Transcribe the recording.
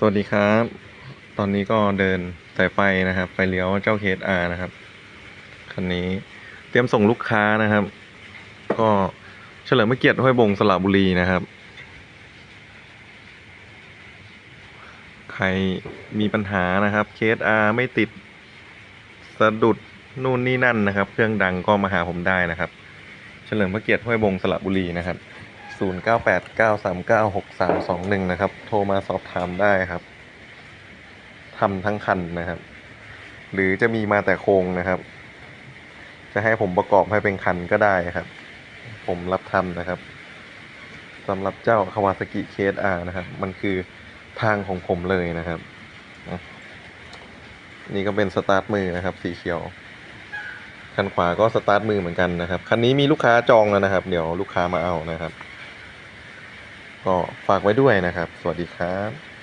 สวัสดีครับ ตอนนี้ก็เดินสายไฟนะครับ ไฟเลี้ยวเจ้าเคสอานะครับ คันนี้เตรียมส่งลูกค้านะครับ ก็เฉลิมพระเกียรติห้วยบงสระบุรีนะครับ ใครมีปัญหานะครับเคสอาไม่ติดสะดุดนู่นนี่นั่นนะครับ เครื่องดังก็มาหาผมได้นะครับ เฉลิมพระเกียรติห้วยบงสระบุรีนะครับ 0989396321 นะครับ โทรมาสอบถามได้ครับทำทั้งคันนะครับ หรือจะมีมาแต่โครงนะครับ จะให้ผมประกอบให้เป็นคันก็ได้ครับ ผมรับทำนะครับสำหรับเจ้าคาวาสกิเคสอานะครับ มันคือทางของผมเลยนะครับนะนี่ก็เป็นสตาร์ทมือนะครับ สีเขียวคันขวาก็สตาร์ทมือเหมือนกันนะครับ คันนี้มีลูกค้าจองแล้วนะครับ เดี๋ยวลูกค้ามาเอานะครับ ก็ฝากไว้ด้วยนะครับ สวัสดีครับ